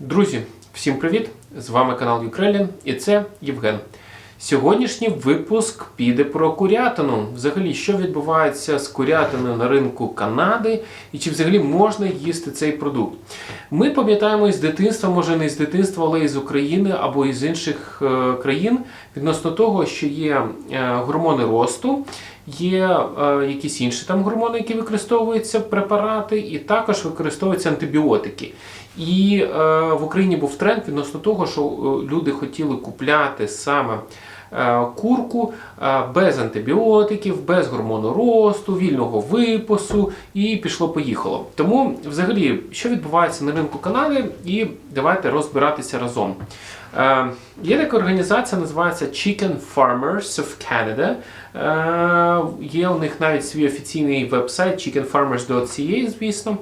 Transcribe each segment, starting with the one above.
Друзі, всім привіт! З вами канал Юкрелін і це Євген. Сьогоднішній випуск піде про курятину. Взагалі, що відбувається з курятиною на ринку Канади і чи взагалі можна їсти цей продукт. Ми пам'ятаємо із дитинства, може не з дитинства, але із України або із інших е, країн відносно того, що є е, гормони росту, є е, якісь інші там гормони, які використовуються препарати, і також використовуються антибіотики. І е, в Україні був тренд відносно того, що е, люди хотіли купляти саме е, курку е, без антибіотиків, без гормону росту, вільного випасу, і пішло-поїхало. Тому, взагалі, що відбувається на ринку Канади, і давайте розбиратися разом. Е, є така організація, називається Chicken Farmers of Canada. Е, є у них навіть свій офіційний веб-сайт chickenfarmers.ca, звісно.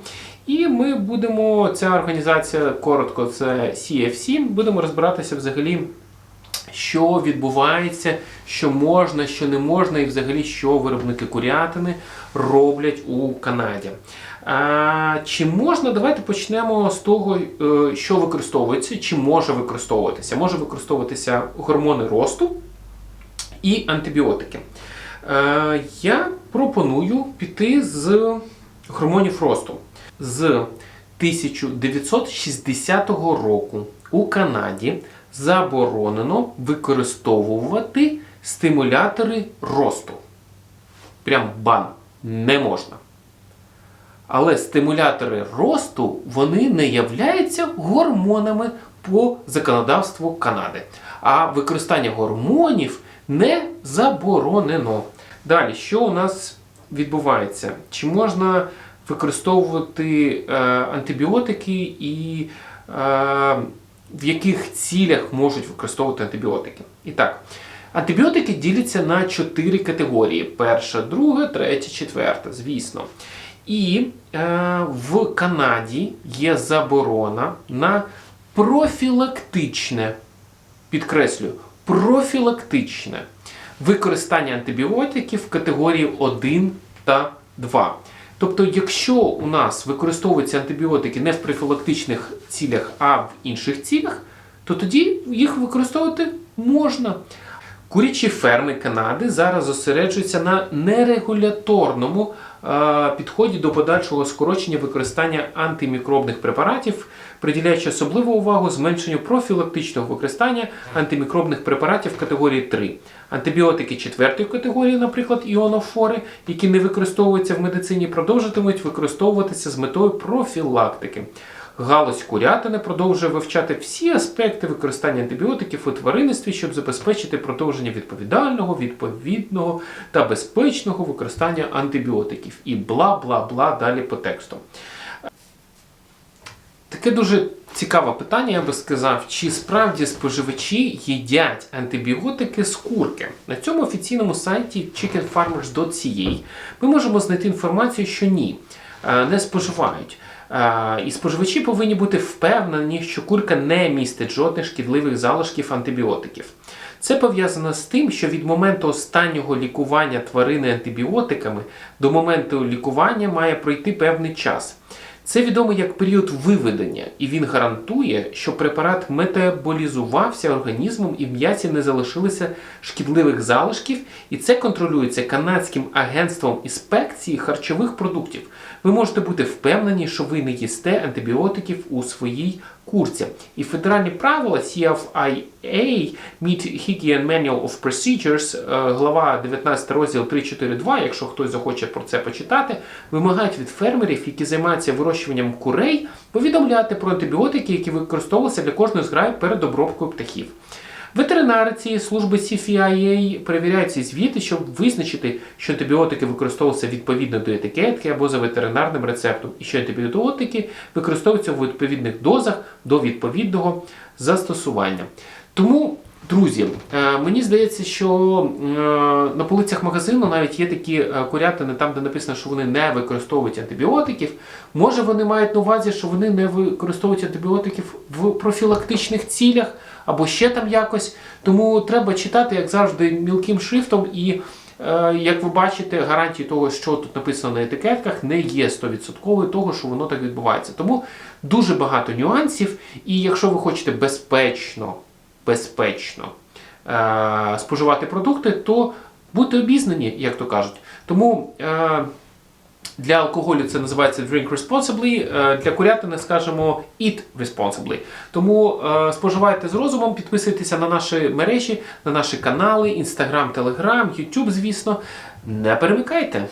І ми будемо, ця організація коротко, це CFC, будемо розбиратися взагалі, що відбувається, що можна, що не можна, і взагалі, що виробники курятини роблять у Канаді. А, чи можна, давайте почнемо з того, е, що використовується, чи може використовуватися. Може використовуватися гормони росту і антибіотики. Е, я пропоную піти з гормонів росту. З 1960 року у Канаді заборонено використовувати стимулятори росту. Прям бан, не можна. Але стимулятори росту вони не являються гормонами по законодавству Канади. А використання гормонів не заборонено. Далі, що у нас відбувається? Чи можна використовувати е, антибіотики і е, в яких цілях можуть використовувати антибіотики? І так, антибіотики діляться на чотири категорії: перша, друга, третя, четверта, звісно. І е, в Канаді є заборона на профілактичне, підкреслюю, профілактичне використання антибіотиків в категорії 1 та 2. Тобто, якщо у нас використовуються антибіотики не в профілактичних цілях, а в інших цілях, то тоді їх використовувати можна. Курячі ферми Канади зараз зосереджуються на нерегуляторному е, підході до подальшого скорочення використання антимікробних препаратів, приділяючи особливу увагу зменшенню профілактичного використання антимікробних препаратів категорії 3. Антибіотики четвертої категорії, наприклад, іонофори, які не використовуються в медицині, продовжуватимуть використовуватися з метою профілактики. Галузь курятини продовжує вивчати всі аспекти використання антибіотиків у тваринництві, щоб забезпечити продовження відповідального, відповідного та безпечного використання антибіотиків. І бла бла бла далі по тексту. Таке дуже цікаве питання, я би сказав, чи справді споживачі їдять антибіотики з курки. На цьому офіційному сайті chickenfarmers.ca ми можемо знайти інформацію, що ні, не споживають. Е, І споживачі повинні бути впевнені, що курка не містить жодних шкідливих залишків антибіотиків. Це пов'язано з тим, що від моменту останнього лікування тварини антибіотиками до моменту лікування має пройти певний час. Це відомо як період виведення, і він гарантує, що препарат метаболізувався організмом і в м'ясі не залишилося шкідливих залишків, і це контролюється канадським агентством інспекції харчових продуктів. Ви можете бути впевнені, що ви не їсте антибіотиків у своїй курці. І федеральні правила CFIA Meat Hygiene Manual of Procedures, е, глава 19 розділ 342, якщо хтось захоче про це почитати, вимагають від фермерів, які займаються вирощуванням курей, повідомляти про антибіотики, які використовувалися для кожної зграї перед обробкою птахів. Ветеринари цієї служби CFIA перевіряють ці звіти, щоб визначити, що антибіотики використовуються відповідно до етикетки або за ветеринарним рецептом, і що антибіотики використовуються в відповідних дозах до відповідного застосування. Тому, друзі, е, мені здається, що е, на полицях магазину навіть є такі е, курятини, там де написано, що вони не використовують антибіотиків. Може, вони мають на увазі, що вони не використовують антибіотиків в профілактичних цілях або ще там якось. Тому треба читати, як завжди, мілким шрифтом і е, як ви бачите, гарантії того, що тут написано на етикетках, не є 100% того, що воно так відбувається. Тому дуже багато нюансів. І якщо ви хочете безпечно, безпечно е, споживати продукти, то будьте обізнані, як то кажуть. Тому. Е, для алкоголю це називається drink responsibly, е, для курятини скажемо eat responsibly. Тому е, споживайте з розумом, підписуйтеся на наші мережі, на наші канали, Instagram, Telegram, YouTube, звісно. Не перемикайте.